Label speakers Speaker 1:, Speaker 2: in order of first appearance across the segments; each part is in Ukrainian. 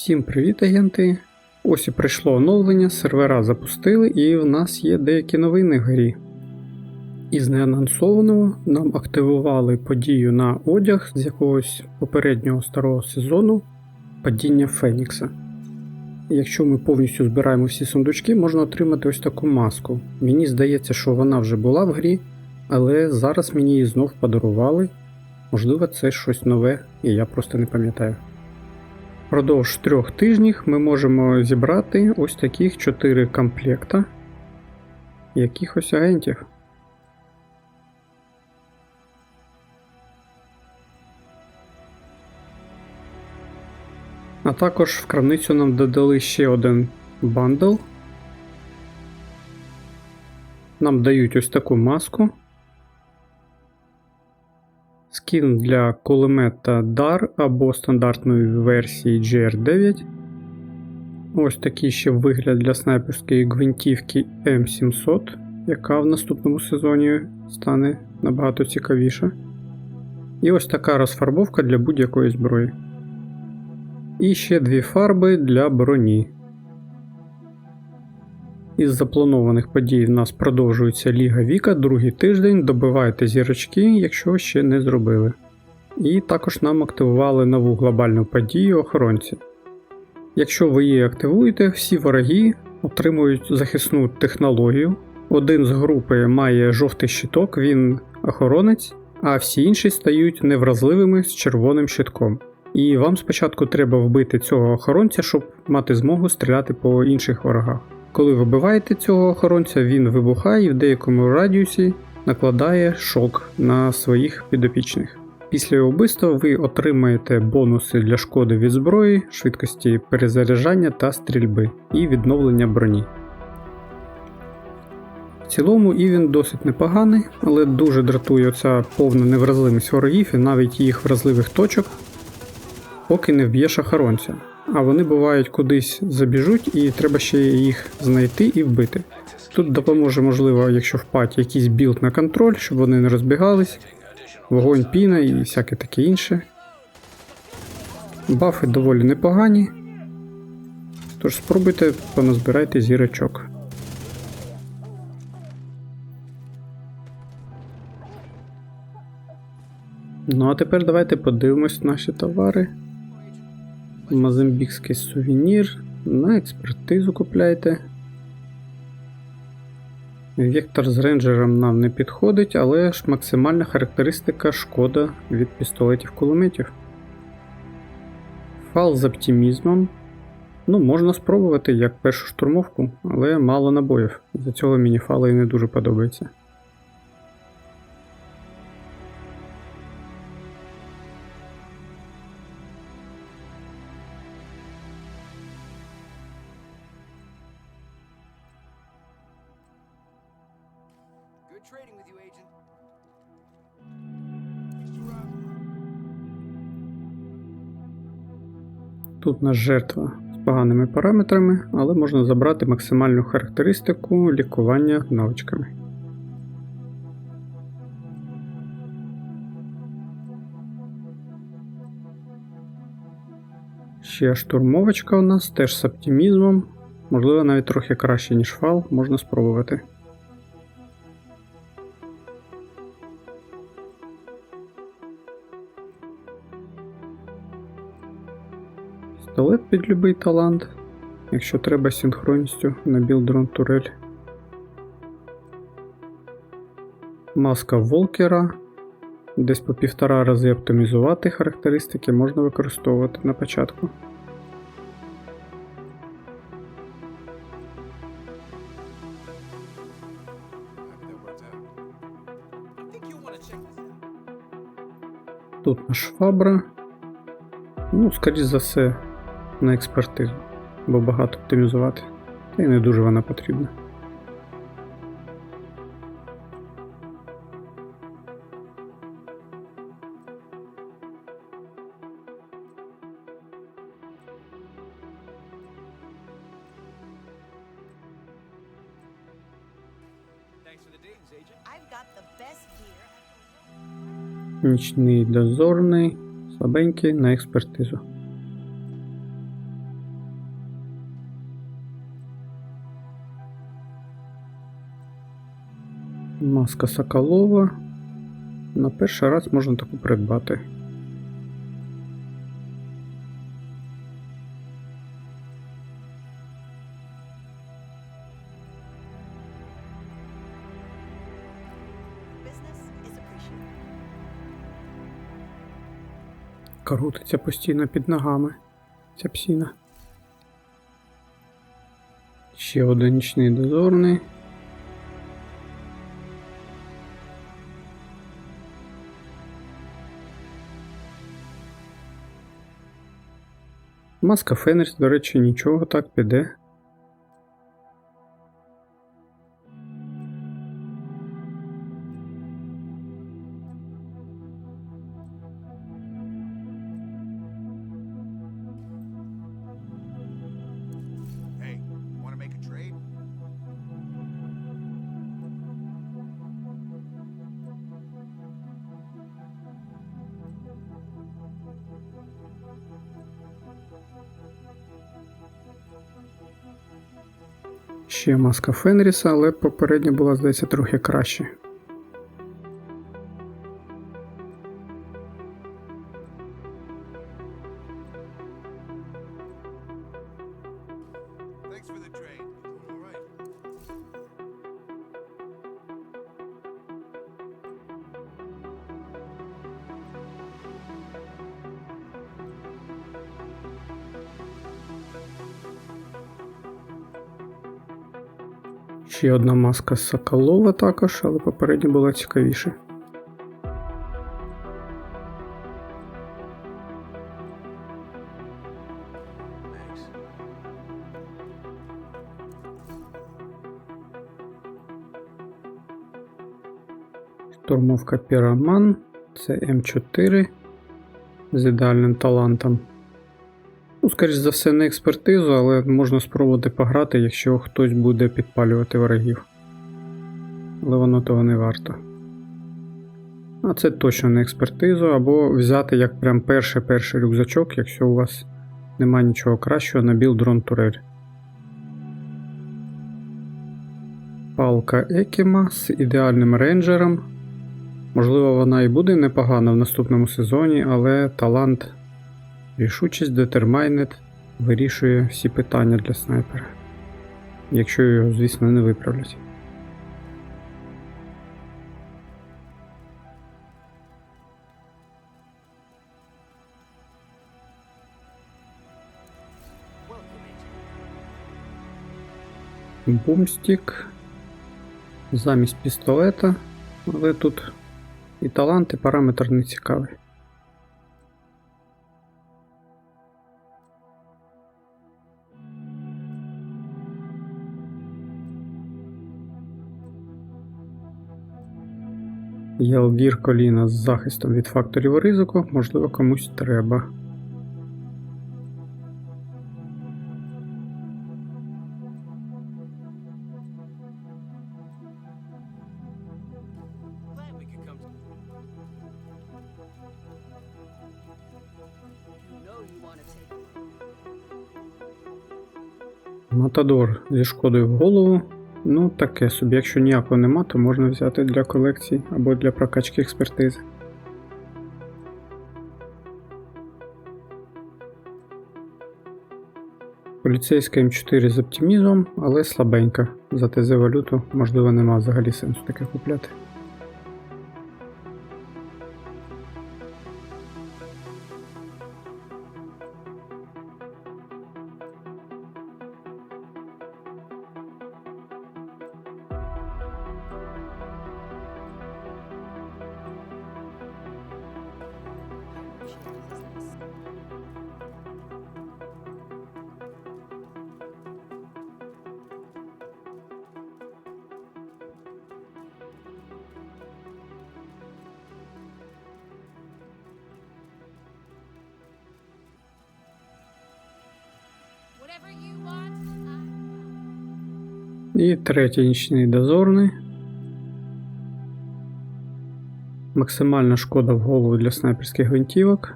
Speaker 1: Всім привіт, агенти! Ось і прийшло оновлення, сервера запустили, і в нас є деякі новини в грі. Із неанонсованого нам активували подію на одяг з якогось попереднього старого сезону падіння Фенікса. Якщо ми повністю збираємо всі сундучки, можна отримати ось таку маску. Мені здається, що вона вже була в грі, але зараз мені її знов подарували. Можливо, це щось нове, і я просто не пам'ятаю. Продовж трьох тижнів ми можемо зібрати ось таких 4 комплекта якихось агентів. А також в крамницю нам додали ще один бандл. Нам дають ось таку маску. Скін для кулемета DAR або стандартної версії GR9. Ось такий ще вигляд для снайперської гвинтівки М700, яка в наступному сезоні стане набагато цікавіша. І ось така розфарбовка для будь-якої зброї. І ще дві фарби для броні. Із запланованих подій в нас продовжується Ліга Віка, другий тиждень. Добивайте зірочки, якщо ще не зробили. І також нам активували нову глобальну подію охоронці. Якщо ви її активуєте, всі вороги отримують захисну технологію. Один з групи має жовтий щиток, він охоронець, а всі інші стають невразливими з червоним щитком. І вам спочатку треба вбити цього охоронця, щоб мати змогу стріляти по інших ворогах. Коли вибиваєте цього охоронця, він вибухає і в деякому радіусі накладає шок на своїх підопічних. Після його вбивства ви отримаєте бонуси для шкоди від зброї, швидкості перезаряджання та стрільби і відновлення броні. В цілому і він досить непоганий, але дуже дратує оця повна невразливість ворогів і навіть їх вразливих точок, поки не вб'єш охоронця а вони бувають кудись забіжуть, і треба ще їх знайти і вбити. Тут допоможе, можливо, якщо впасть якийсь білд на контроль, щоб вони не розбігались, вогонь піна і всяке таке інше. Бафи доволі непогані. Тож спробуйте поназбирайте зірочок. Ну а тепер давайте подивимось наші товари. Мозамбікський сувенір. На експертизу купляйте. Вектор з рейнджером нам не підходить, але ж максимальна характеристика шкода від пістолетів кулеметів. Фал з оптимізмом. Ну, можна спробувати як першу штурмовку, але мало набоїв. За цього мені фали і не дуже подобається.
Speaker 2: Good trading with you, Agent.
Speaker 1: Тут наш жертва з поганими параметрами, але можна забрати максимальну характеристику лікування навичками. Ще штурмовочка у нас теж з оптимізмом. Можливо, навіть трохи краще, ніж фал, можна спробувати. Пістолет під любий талант, якщо треба синхронністю на білдрон турель. Маска Волкера. Десь по півтора рази оптимізувати характеристики можна використовувати на початку. Тут наш фабра. Ну, скоріш за все, на експертизу, бо багато оптимізувати. Та й не дуже вона потрібна. Нічний дозорний, слабенький на експертизу. Маска Соколова. На перший раз можна таку придбати. Крутиться постійно під ногами. Ця псіна. Ще один нічний дозорний. Маска Фенріс, до речі, нічого так піде. Ще маска Фенріса, але попередня була, здається, трохи краще.
Speaker 2: Thanks for the
Speaker 1: Ще одна маска Соколова також, але попередня була цікавіше. Штурмовка Піраман. Це М4 з ідеальним талантом. Ну, скоріш за все, не експертизу, але можна спробувати пограти, якщо хтось буде підпалювати ворогів. Але воно того не варто. А це точно не експертизу, або взяти як прям перший перший рюкзачок, якщо у вас немає нічого кращого на біл дрон турель. Палка Екіма з ідеальним рейнджером. Можливо, вона і буде непогана в наступному сезоні, але талант, рішучість Determined вирішує всі питання для снайпера. Якщо його, звісно, не виправлять. Бумстік замість пістолета, але тут і талант, і параметр не цікавий. Єлгір коліна з захистом від факторів ризику, можливо, комусь треба. Матадор зі шкодою в голову. Ну, таке собі. Якщо ніякого нема, то можна взяти для колекції або для прокачки експертизи. Поліцейська М4 з оптимізмом, але слабенька. За ТЗ валюту, можливо, нема взагалі сенсу таке купляти. І третій нічний дозорний. Максимальна шкода в голову для снайперських гвинтівок.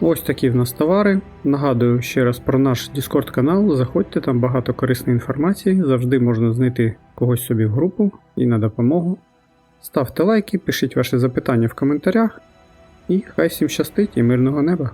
Speaker 1: Ось такі в нас товари. Нагадую ще раз про наш Discord канал. Заходьте, там багато корисної інформації. Завжди можна знайти когось собі в групу і на допомогу. Ставте лайки, пишіть ваші запитання в коментарях. І хай всім щастить і мирного неба!